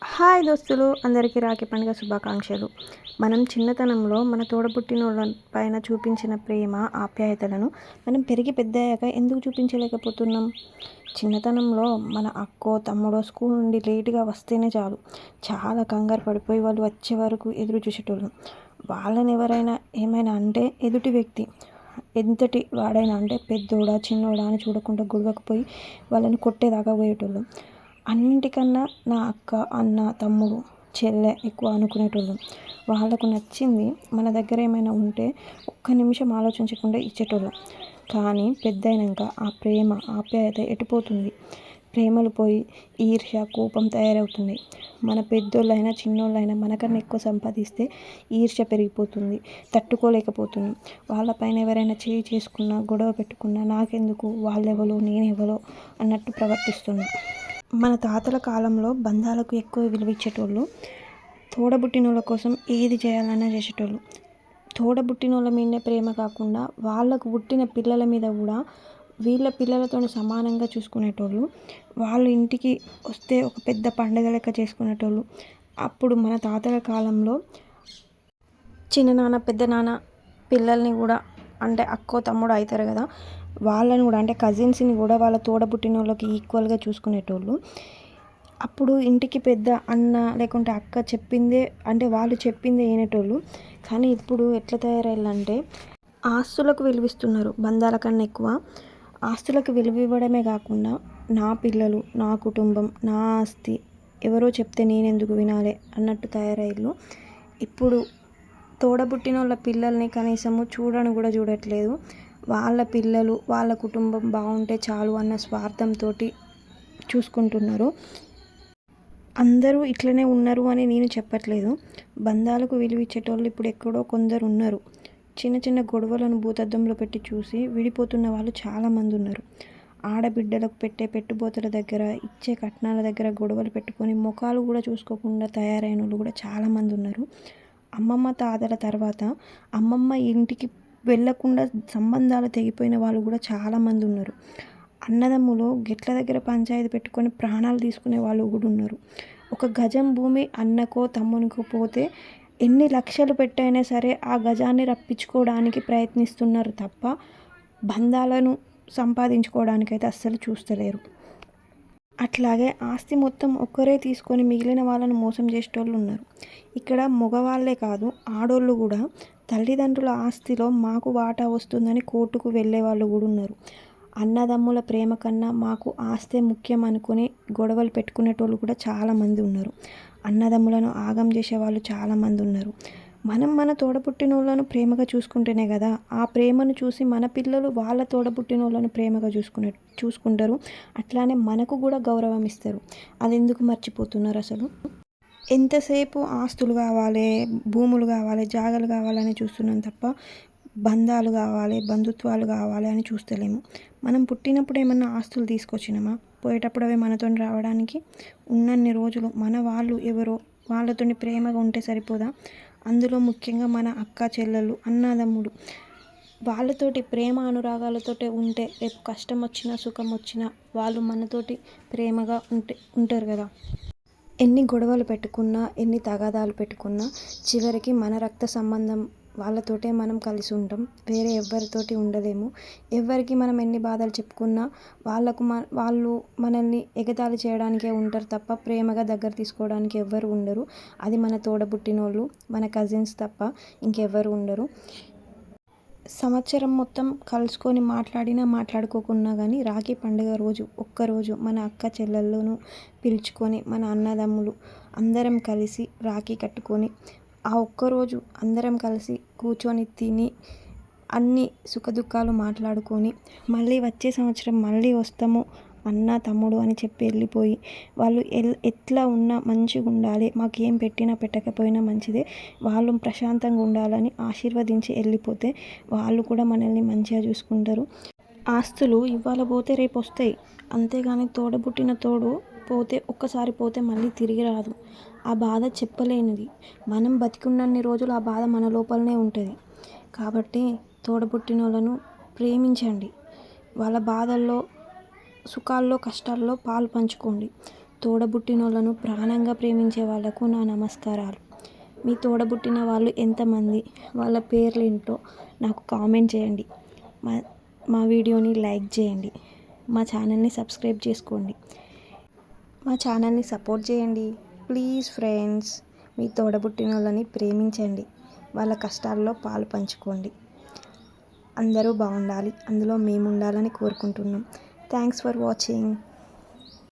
Hi దోస్తులు అందరికీ రాఖీ పండుగ శుభాకాంక్షలు. మనం చిన్నతనంలో మన తోడబుట్టినోళ్ళ పైన చూపించిన ప్రేమ ఆప్యాయతలను మనం పెరిగి పెద్దయ్యాక ఎందుకు చూపించలేకపోతున్నాం? చిన్నతనంలో మన అక్కో తమ్ముడో స్కూల్ నుండి లేటుగా వస్తేనే చాలు. చాలా కంగారు పడిపోయి వాళ్ళు వచ్చే వరకు ఎదురు చూసేటోళ్ళం. వాళ్ళని ఎవరైనా ఏమైనా అంటే ఎదుటి వ్యక్తి ఎంతటి వాడైనా అంటే పెద్దోడా చిన్నోడా అని చూడకుండా గుడవకపోయి వాళ్ళని కొట్టేదాకా పోయేటోళ్ళం. అన్నింటికన్నా నా అక్క అన్న తమ్ముడు చెల్లె ఎక్కువ అనుకునేటోళ్ళం. వాళ్ళకు నచ్చింది మన దగ్గర ఏమైనా ఉంటే ఒక్క నిమిషం ఆలోచించకుండా ఇచ్చేటోళ్ళం. కానీ పెద్దయినాక ఆ ప్రేమ ఆప్యాయత ఎటుపోతుంది? ప్రేమలు పోయి ఈర్ష్య కోపం తయారవుతున్నాయి మన పెద్దోళ్ళైనా చిన్నోళ్ళైనా మనకన్నా ఎక్కువ సంపాదిస్తే ఈర్ష్య పెరిగిపోతుంది తట్టుకోలేకపోతున్నాం వాళ్ళపైన ఎవరైనా చేయి చేసుకున్నా గొడవ పెట్టుకున్నా నాకెందుకు? వాళ్ళెవలో? నేనెవలో? అన్నట్టు ప్రవర్తిస్తున్నాం. మన తాతల కాలంలో బంధాలకు ఎక్కువ విలువ ఇచ్చేటోళ్ళు తోడబుట్టినోళ్ళ కోసం ఏది చేయాలన్నా చేసేటోళ్ళు. తోడబుట్టినోళ్ళ మీదనే ప్రేమ కాకుండా వాళ్ళకు పుట్టిన పిల్లల మీద కూడా వీళ్ళ పిల్లలతో సమానంగా చూసుకునేటోళ్ళు. వాళ్ళు ఇంటికి వస్తే ఒక పెద్ద పండగ లెక్క చేసుకునేటోళ్ళు. అప్పుడు మన తాతల కాలంలో చిన్ననాన్న పెద్ద నాన్న పిల్లల్ని కూడా అంటే అక్కో తమ్ముడు అవుతారు కదా వాళ్ళని కూడా అంటే కజిన్స్ని కూడా వాళ్ళ తోడబుట్టిన వాళ్ళకి ఈక్వల్గా చూసుకునేటోళ్ళు. అప్పుడు ఇంటికి పెద్ద అన్న లేకుంటే అక్క చెప్పిందే అంటే వాళ్ళు చెప్పిందే వినేటోళ్ళు. కానీ ఇప్పుడు ఎట్లా తయారయ్యాలంటే ఆస్తులకు విలువిస్తున్నారు బంధాల కన్నా ఎక్కువ. ఆస్తులకు విలువ ఇవ్వడమే కాకుండా నా పిల్లలు నా కుటుంబం నా ఆస్తి ఎవరో చెప్తే నేనెందుకు వినాలి అన్నట్టు తయారయ్యారు ఇప్పుడు తోడబుట్టిన వాళ్ళ పిల్లల్ని కనీసము చూడను కూడా చూడట్లేదు. వాళ్ళ పిల్లలు వాళ్ళ కుటుంబం బాగుంటే చాలు అన్న స్వార్థంతో చూసుకుంటున్నారు. అందరూ ఇట్లనే ఉన్నారు అని నేను చెప్పట్లేదు. బంధాలకు విలువ ఇచ్చేటోళ్ళు ఇప్పుడు ఎక్కడో కొందరు ఉన్నారు. చిన్న చిన్న గొడవలను భూతద్దంలో పెట్టి చూసి విడిపోతున్న వాళ్ళు చాలామంది ఉన్నారు. ఆడబిడ్డలకు పెట్టే పెట్టుబోతుల దగ్గర ఇచ్చే కట్నాల దగ్గర గొడవలు పెట్టుకొని ముఖాలు కూడా చూసుకోకుండా తయారైన వాళ్ళు కూడా చాలామంది ఉన్నారు. అమ్మమ్మ తాతల తర్వాత అమ్మమ్మ ఇంటికి వెళ్ళకుండా సంబంధాలు తెగిపోయిన వాళ్ళు కూడా చాలామంది ఉన్నారు. అన్నదమ్ములు గెట్ల దగ్గర పంచాయతీ పెట్టుకొని ప్రాణాలు తీసుకునే వాళ్ళు కూడా ఉన్నారు. ఒక గజం భూమి అన్నకో తమ్మునికో పోతే ఎన్ని లక్షలు పెట్టైనా సరే ఆ గజాన్ని రప్పించుకోవడానికి ప్రయత్నిస్తున్నారు తప్ప బంధాలను సంపాదించుకోవడానికైతే అస్సలు చూస్తలేరు. అట్లాగే ఆస్తి మొత్తం ఒక్కరే తీసుకొని మిగిలిన వాళ్ళను మోసం చేసేటోళ్ళు ఉన్నారు. ఇక్కడ మగవాళ్ళే కాదు ఆడోళ్ళు కూడా తల్లిదండ్రుల ఆస్తిలో మాకు వాటా వస్తుందని కోర్టుకు వెళ్ళే వాళ్ళు కూడా ఉన్నారు. అన్నదమ్ముల ప్రేమ కన్నా మాకు ఆస్తే ముఖ్యం అనుకుని గొడవలు పెట్టుకునేటోళ్ళు కూడా చాలామంది ఉన్నారు. అన్నదమ్ములను ఆగం చేసే వాళ్ళు చాలామంది ఉన్నారు. మనం మన తోడబుట్టినోళ్ళను ప్రేమగా చూసుకుంటేనే కదా. ఆ ప్రేమను చూసి మన పిల్లలు వాళ్ళ తోడబుట్టినోళ్ళను ప్రేమగా చూసుకునే చూసుకుంటారు. అట్లానే మనకు కూడా గౌరవం ఇస్తారు. అది ఎందుకు మర్చిపోతున్నారు అసలు? ఎంతసేపు ఆస్తులు కావాలి భూములు కావాలి జాగలు కావాలని చూస్తున్నాం తప్ప బంధాలు కావాలి బంధుత్వాలు కావాలి అని చూస్తలేము. మనం పుట్టినప్పుడు ఏమన్నా ఆస్తులు తీసుకొచ్చినామా? పోయేటప్పుడు అవి మనతో రావడానికి ఉన్నన్ని రోజులు మన వాళ్ళు ఎవరో వాళ్ళతో ప్రేమగా ఉంటే సరిపోదా? అందులో ముఖ్యంగా మన అక్క చెల్లెలు అన్నదమ్ముడు వాళ్ళతోటి ప్రేమ అనురాగాలతోటే ఉంటే రేపు కష్టం వచ్చినా సుఖం వచ్చినా వాళ్ళు మనతోటి ప్రేమగా ఉంటే ఉంటారు కదా. ఎన్ని గొడవలు పెట్టుకున్నా ఎన్ని తగాదాలు పెట్టుకున్నా చివరికి మన రక్త సంబంధం వాళ్ళతోటే మనం కలిసి ఉంటాం. వేరే ఎవరితోటి ఉండలేము. ఎవ్వరికి మనం ఎన్ని బాధలు చెప్పుకున్నా వాళ్ళకు మ వాళ్ళు మనల్ని ఎగతాళి చేయడానికే ఉంటారు తప్ప ప్రేమగా దగ్గర తీసుకోవడానికి ఎవ్వరు ఉండరు. అది మన తోడబుట్టినోళ్ళు మన కజిన్స్ తప్ప ఇంకెవ్వరు ఉండరు. సంవత్సరం మొత్తం కలుసుకొని మాట్లాడినా మాట్లాడుకోకున్నా కానీ రాఖీ పండుగ రోజు ఒక్కరోజు మన అక్క చెల్లెల్లోనూ పిలుచుకొని మన అన్నదమ్ములు అందరం కలిసి రాఖీ కట్టుకొని ఆ ఒక్కరోజు అందరం కలిసి కూర్చొని తిని అన్ని సుఖదుఖాలు మాట్లాడుకొని మళ్ళీ వచ్చే సంవత్సరం మళ్ళీ వస్తాము అన్న తమ్ముడు అని చెప్పి వెళ్ళిపోయి వాళ్ళు ఎల్ ఎట్లా ఉన్నా మంచిగా ఉండాలి మాకు ఏం పెట్టినా పెట్టకపోయినా మంచిదే వాళ్ళు ప్రశాంతంగా ఉండాలని ఆశీర్వదించి వెళ్ళిపోతే వాళ్ళు కూడా మనల్ని మంచిగా చూసుకుంటారు. ఆస్తులు ఇవాళ పోతే రేపు వస్తాయి. అంతేగాని తోడబుట్టిన తోడు పోతే ఒక్కసారి పోతే మళ్ళీ తిరిగి రాదు. ఆ బాధ చెప్పలేనిది. మనం బతికున్నన్ని రోజులు ఆ బాధ మన లోపలనే ఉంటుంది. కాబట్టి తోడబుట్టిన వాళ్ళను ప్రేమించండి. వాళ్ళ బాధల్లో సుఖాల్లో కష్టాల్లో పాలు పంచుకోండి. తోడబుట్టినోళ్ళను ప్రాణంగా ప్రేమించే వాళ్ళకు నా నమస్కారాలు. మీ తోడబుట్టిన వాళ్ళు ఎంతమంది? వాళ్ళ పేర్లు ఏంటో నాకు కామెంట్ చేయండి. మా మా వీడియోని లైక్ చేయండి. మా ఛానల్ని సబ్స్క్రైబ్ చేసుకోండి. మా ఛానల్ని సపోర్ట్ చేయండి. ప్లీజ్ ఫ్రెండ్స్ మీ తోడబుట్టిన వాళ్ళని ప్రేమించండి. వాళ్ళ కష్టాల్లో పాలు పంచుకోండి. అందరూ బాగుండాలి. అందులో మేము ఉండాలని కోరుకుంటున్నాం. Thanks for watching